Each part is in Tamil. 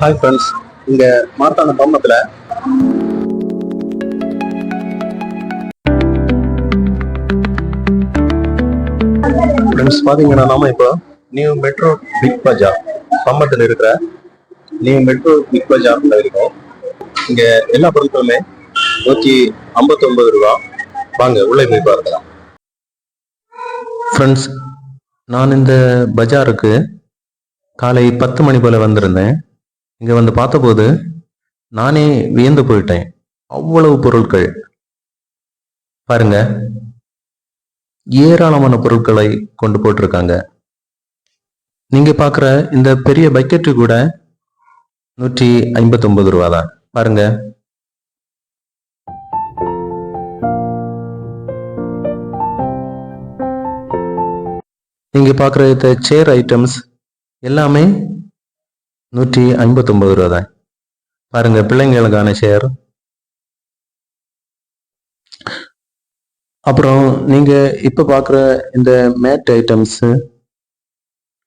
ஹாய் ஃப்ரெண்ட்ஸ் இங்க மார்த்தாண்ட பம்பத்துல ஃப்ரெண்ட்ஸ் பாத்தீங்கன்னா நாம இப்போ நியூ மெட்ரோ பிக் பஜார் பம்பத்தில் இருக்கிற நியூ மெட்ரோ பிக் பஜார்ல இருக்கோம். இங்க எல்லா பொருட்களுமே நூற்றி ஐம்பத்தொன்பது ரூபா. வாங்க உள்ளே போய் பார்க்கலாம். ஃப்ரெண்ட்ஸ் நான் இந்த பஜாருக்கு காலை பத்து மணி போல வந்திருந்தேன். இங்க வந்து பார்த்தபோது நானே வியந்து போயிட்டேன். அவ்வளவு பொருட்கள். பாருங்க. ஏராளமான பொருட்களை கொண்டு போட்டிருக்காங்க. நீங்க பார்க்குற இந்த பெரிய பக்கெட்டு கூட நூற்றி ஐம்பத்தி ஒன்பது ரூபா தான். பாருங்க. நீங்க பார்க்குற இந்த சேர் ஐட்டம்ஸ் எல்லாமே நூற்றி ஐம்பத்தொம்பது ரூபா தான் பாருங்க பிள்ளைங்களுக்கான ஷேர் அப்புறம் நீங்க இப்ப பார்க்குற இந்த மேட் ஐட்டம்ஸ்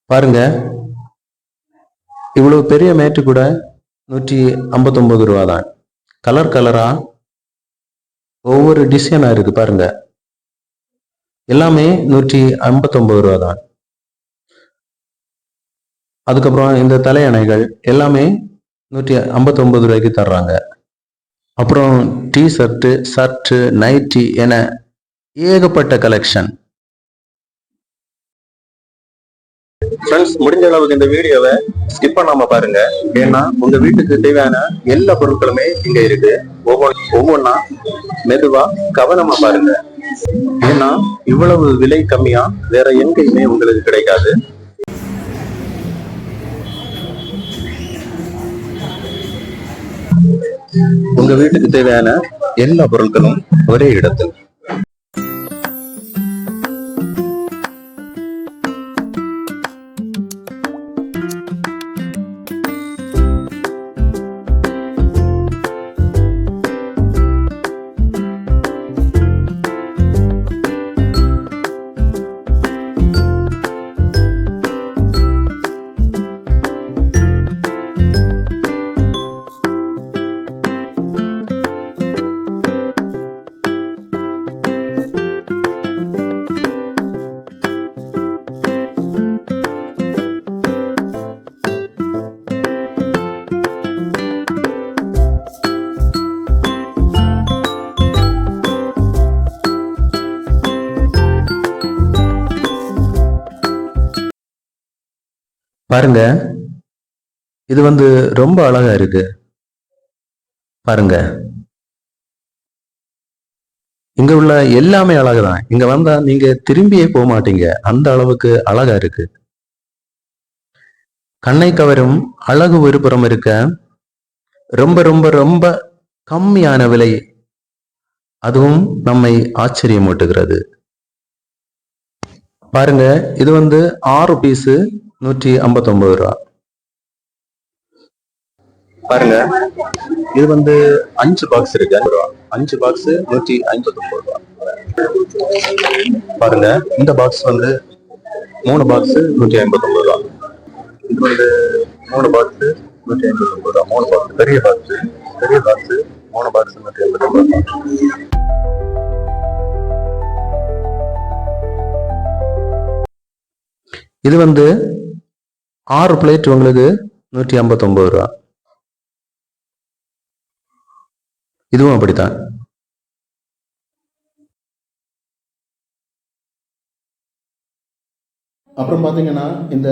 பாருங்க. இவ்வளவு பெரிய மேட்டு கூட நூற்றி ஐம்பத்தொம்பது ரூபா தான் கலர் கலரா ஒவ்வொரு டிசைனா இருக்கு பாருங்க. எல்லாமே நூற்றி ஐம்பத்தொம்பது ரூபா தான் அதுக்கப்புறம் இந்த தலையணைகள் எல்லாமே நூற்றி ஐம்பத்தொன்பது ரூபாய்க்கு தர்றாங்க. அப்புறம் டி ஷர்ட்டு ஷர்ட்டு நைட்டி என ஏகப்பட்ட கலெக்ஷன் ஃப்ரெண்ட்ஸ் முடிஞ்ச அளவுக்கு இந்த வீடியோவை ஸ்கிப் பண்ணாம பாருங்க. ஏன்னா உங்க வீட்டுக்கு தேவையான எல்லா பொருட்களுமே இங்க இருக்கு. ஒவ்வொன்று ஒவ்வொன்றா மெதுவா கவனமா பாருங்க. ஏன்னா இவ்வளவு விலை கம்மியா வேற எங்கேயுமே உங்களுக்கு கிடைக்காது. உங்க வீட்டுக்கு தேவையான எல்லா பொருட்களும் ஒரே இடத்தில். பாருங்க. இது வந்து ரொம்ப அழகா இருக்கு. பாருங்க. இங்க உள்ள எல்லாமே அழகுதான். இங்க வந்தா நீங்க திரும்பியே போக மாட்டீங்க. அந்த அளவுக்கு அழகா இருக்கு. கண்ணை கவரும் அழகு ஒரு புறம் இருக்க ரொம்ப ரொம்ப ரொம்ப கம்மியான விலை அதுவும் நம்மை ஆச்சரியமூட்டுகிறது பாருங்க. இது வந்து ஆறு பீஸு நூற்றி ஐம்பத்தொன்பது ரூபா. பாருங்க இது வந்து அஞ்சு பாக்ஸ் இருக்கு அஞ்சு ரூபா. அஞ்சு பாக்ஸ் நூற்றி ஐம்பத்தொன்பது ரூபா. பாருங்க இந்த பாக்ஸ் வந்து மூணு பாக்ஸ் நூற்றி ஐம்பத்தொன்பது ரூபா. இது வந்து மூணு பாக்ஸ் நூற்றி ஐம்பத்தொன்பது ரூபா. மூணு பாக்ஸ் பெரிய பாக்ஸ் பெரிய பாக்ஸ் மூணு பாக்ஸ் நூற்றி ஐம்பத்தொன்பது ரூபா. இது வந்து ஆறு பிளேட் உங்களுக்கு நூற்றி ஐம்பத்தொம்பது ரூபா. இதுவும் அப்படித்தான். அப்புறம் பார்த்தீங்கன்னா இந்த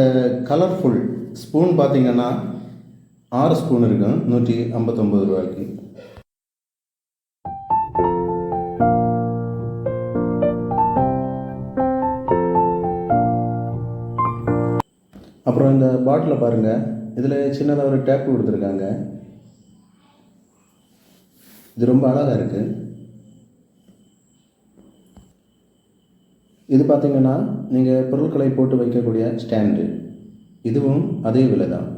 கலர்ஃபுல் ஸ்பூன் பார்த்தீங்கன்னா ஆறு ஸ்பூன் இருக்கும் நூற்றி ஐம்பத்தொம்பது ரூபாய்க்கு. அப்புறம் இந்த பாட்டிலை பாருங்கள் இதில் சின்னதாக ஒரு டேப் கொடுத்துருக்காங்க. இது ரொம்ப அழகாக இருக்குது இது பார்த்தீங்கன்னா நீங்கள் பொருட்களை போட்டு வைக்கக்கூடிய ஸ்டாண்டு இதுவும் அதே விலை தான்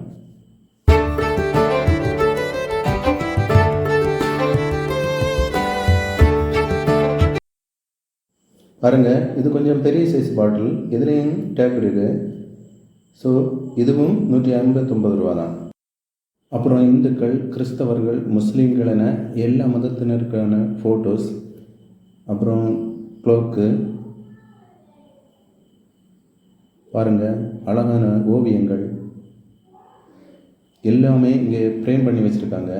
பாருங்கள் இது கொஞ்சம் பெரிய சைஸ் பாட்டில் இதுலேயும் டேப் இருக்குது ஸோ இதுவும் நூற்றி ஐம்பத்தொம்பது ரூபா தான் அப்புறம் இந்துக்கள் கிறிஸ்தவர்கள் முஸ்லீம்கள் என எல்லா மதத்தினருக்கான ஃபோட்டோஸ் அப்புறம் க்ளோக்கு பாருங்கள் அழகான ஓவியங்கள். எல்லாமே இங்கே ஃப்ரேம் பண்ணி வச்சுருக்காங்க.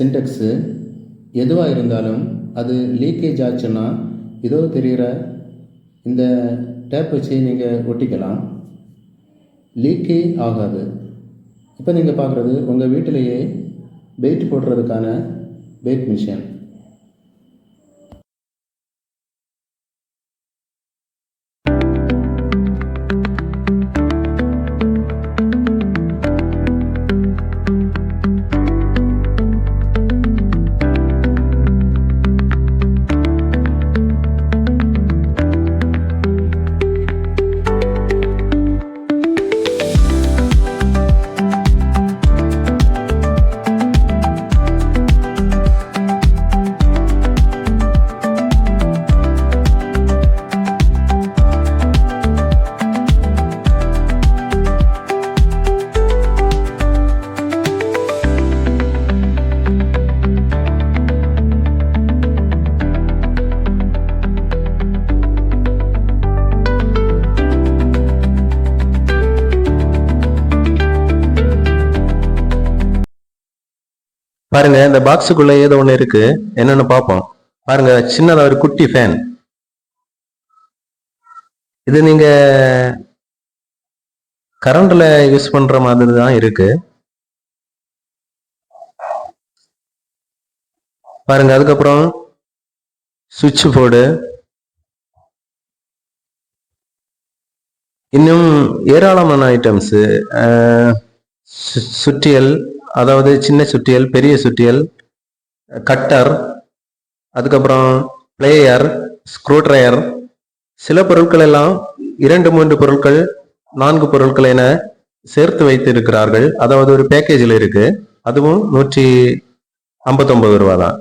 சின்டெக்ஸு எதுவாக இருந்தாலும் அது லீக்கேஜ் ஆச்சுன்னா இதோ தெரிகிற இந்த டேப் வச்சு நீங்கள் ஒட்டிக்கலாம். லீக்கே ஆகாது. இப்போ நீங்கள் பார்க்குறது உங்கள் வீட்டிலேயே பெயிட் போடுறதுக்கான பெயிட் மிஷின் பாருங்க இந்த பாக்ஸுக்குள்ள ஏதோ ஒன்று இருக்கு. என்னன்னு பார்ப்போம். பாருங்க சின்னதாக ஒரு குட்டி ஃபேன் இது நீங்க கரண்ட்ல யூஸ் பண்ற மாதிரி தான் இருக்கு. பாருங்க அதுக்கப்புறம் சுவிட்ச் போர்டு இன்னும் ஏராளமான ஐட்டம்ஸ் சுற்றியல் அதாவது சின்ன சுட்டியல் பெரிய சுட்டியல் கட்டர் அதுக்கப்புறம் பிளேயர் ஸ்க்ரூ ட்ரையர் சில பொருட்கள் எல்லாம் இரண்டு மூன்று பொருட்கள் நான்கு பொருட்கள் என சேர்த்து வைத்து இருக்கிறார்கள் அதாவது ஒரு பேக்கேஜில் இருக்கு. அதுவும் நூற்றி ஐம்பத்தொன்பது ரூபா தான்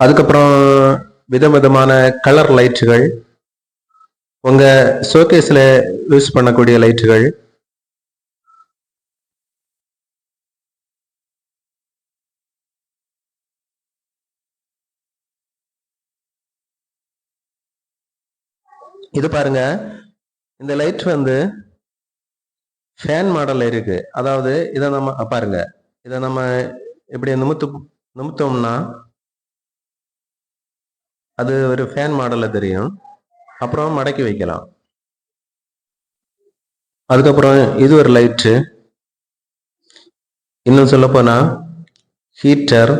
அதுக்கப்புறம் விதவிதமான கலர் லைட்டுகள் உங்க ஷோகேஸில் யூஸ் பண்ணக்கூடிய லைட்டுகள் இது பாருங்க. இந்த லைட் வந்து ஃபேன் மாடல் இருக்கு. அதாவது இதை நம்ம பாருங்க. இதை நம்ம இப்படி நிமித்து நிமித்தோம்னா அது ஒரு ஃபேன் மாடலில் தெரியும். அப்புறம் மடக்கி வைக்கலாம். அதுக்கப்புறம் இது ஒரு லைட்டு இன்னும் சொல்லப்போனால் heater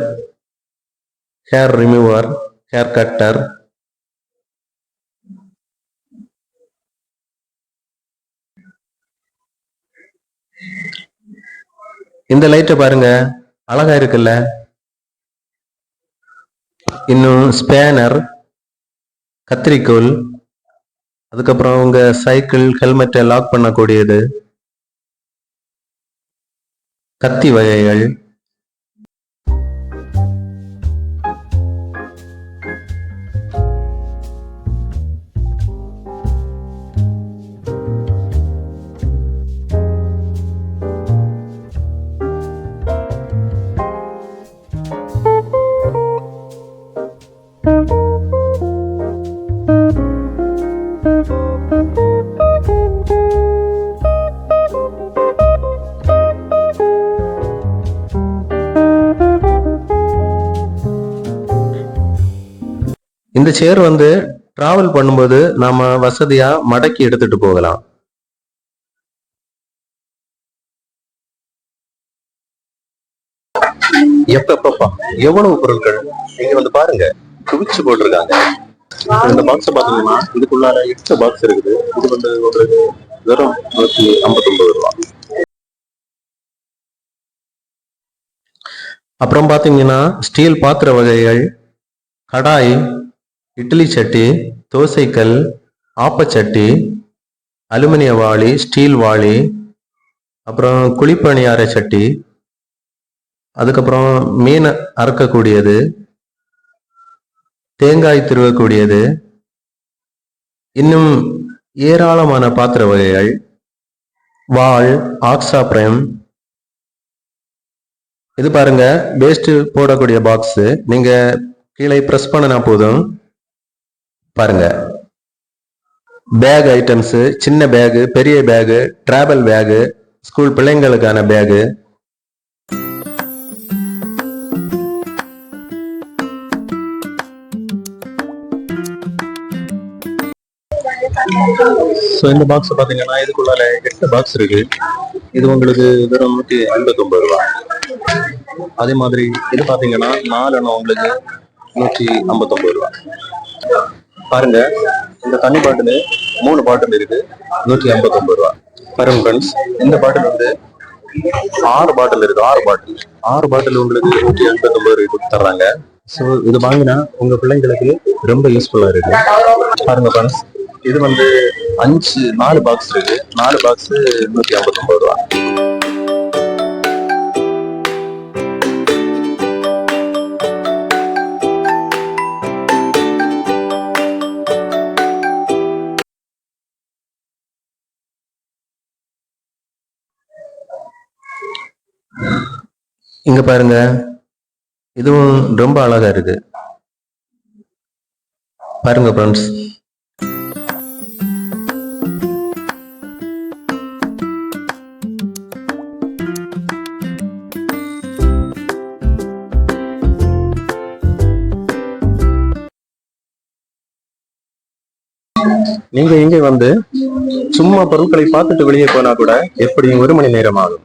hair remover hair cutter இந்த லைட்டை பாருங்க. அழகா இருக்குல்ல? இன்னும் ஸ்பேனர் கத்திரிக்கோல் அதுக்கப்புறம் உங்க சைக்கிள் ஹெல்மெட்டை லாக் பண்ணக்கூடியது. கத்தி வகைகள். இந்த சேர் வந்து டிராவல் பண்ணும்போது நாம வசதியா மடக்கி எடுத்துட்டு போகலாம். எப்பப்பப்பா எவ்வளவு பொருட்கள் நீங்க வந்து பாருங்க குவிச்சு போட்டிருக்காங்க. இந்த பாக்ஸ் பாத்தீங்கன்னா இதுக்குள்ளார எட்டு பாக்ஸ் இருக்குது. இது வந்து ஒரு வெறும் நூத்தி ஐம்பத்தி ஒன்பது ரூபா. அப்புறம் பாத்தீங்கன்னா ஸ்டீல் பாத்திர வகைகள் கடாய் இட்லி சட்டி தோசைக்கல் ஆப்பச்சட்டி அலுமினிய வாளி ஸ்டீல் வாளி அப்புறம் குழிப்பணியார சட்டி அதுக்கப்புறம் மீன் அறுக்கக்கூடியது தேங்காய் திருவக்கூடியது. இன்னும் ஏராளமான பாத்திர வகைகள் வாள் ஆக்ஸா பிரேம். இது பாருங்க வேஸ்ட் போடக்கூடிய பாக்ஸ் நீங்க கீழே பிரஸ் பண்ணினா போதும். பாருங்க. பேக் ஐட்டம்ஸ் சின்ன பேகு பெரிய பேகு டிராவல் பேகு ஸ்கூல் பிள்ளைங்களுக்கான பேகு ஸோ இந்த பாக்ஸ் பார்த்தீங்கன்னா இதுக்குள்ளால எட்டு பாக்ஸ் இருக்கு. இது உங்களுக்கு வெறும் நூற்றி ஐம்பத்தொம்பது ரூபா. அதே மாதிரி இது பார்த்தீங்கன்னா நாலு உங்களுக்கு நூற்றி ஐம்பத்தொம்பது ரூபா. பாருங்க இந்த தண்ணி பாட்டில் மூணு பாட்டில் இருக்கு. நூற்றி ஐம்பத்தொம்பது ரூபா. பாருங்க ஃப்ரெண்ட்ஸ் இந்த பாட்டில் வந்து ஆறு பாட்டில் இருக்கு ஆறு பாட்டில். ஆறு பாட்டில் உங்களுக்கு நூற்றி எண்பத்தொம்பது ரூபாய் கொடுத்துட்றாங்க ஸோ இது வாங்கினா உங்க பிள்ளைங்களுக்கு ரொம்ப யூஸ்ஃபுல்லா இருக்கு. பாருங்க ஃப்ரெண்ட்ஸ் இது வந்து அஞ்சு நாலு பாக்ஸ் இருக்கு. நாலு பாக்ஸ் நூற்றி ஐம்பத்தொம்பது ரூபா. இங்க பாருங்க. இதுவும் ரொம்ப அழகா இருக்கு. பாருங்க ஃப்ரெண்ட்ஸ் நீங்க இங்க வந்து சும்மா பொருட்களை பார்த்துட்டு வெளியே போனா கூட எப்படியும் ஒரு மணி நேரம் ஆகும்.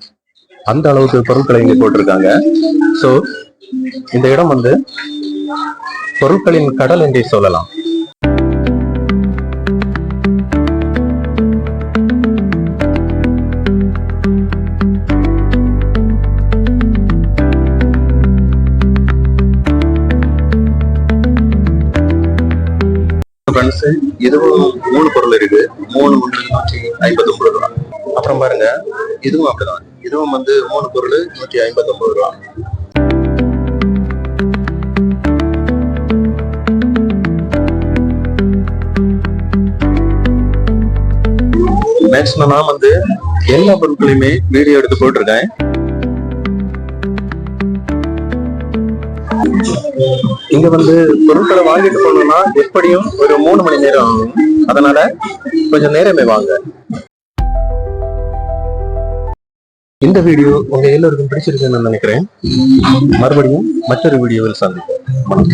அந்த அளவுக்கு பொருட்களை இங்க போட்டிருக்காங்க. சோ இந்த இடம் வந்து பொருட்களின் கடல் என்றே சொல்லலாம். ஃப்ரெண்ட்ஸ் இதுவும் மூணு பொருள் இருக்கு. மூணு ஒன்று நூற்றி ஐம்பத்தி ஒன்பது ரூபா அப்புறம் பாருங்க இதுவும் அப்படிதான். இதுவும் வந்து மூணு பொருள் நூற்றி ஐம்பத்தி ஒன்பது ரூபா. மேக்ஸிமம் நான் வந்து எல்லா பொருட்களையுமே வீடியோ எடுத்து போட்டிருக்கேன். இங்க வந்து பொருட்களை வாங்கிட்டு போகணும்னா எப்படியும் ஒரு மூணு மணி நேரம் ஆகும். அதனால கொஞ்சம் நேரமே வாங்க. இந்த வீடியோ உங்க எல்லாருக்கும் பிடிச்சிருக்குன்னு நினைக்கிறேன். மறுபடியும் மற்றொரு வீடியோவில் சந்திப்போம்.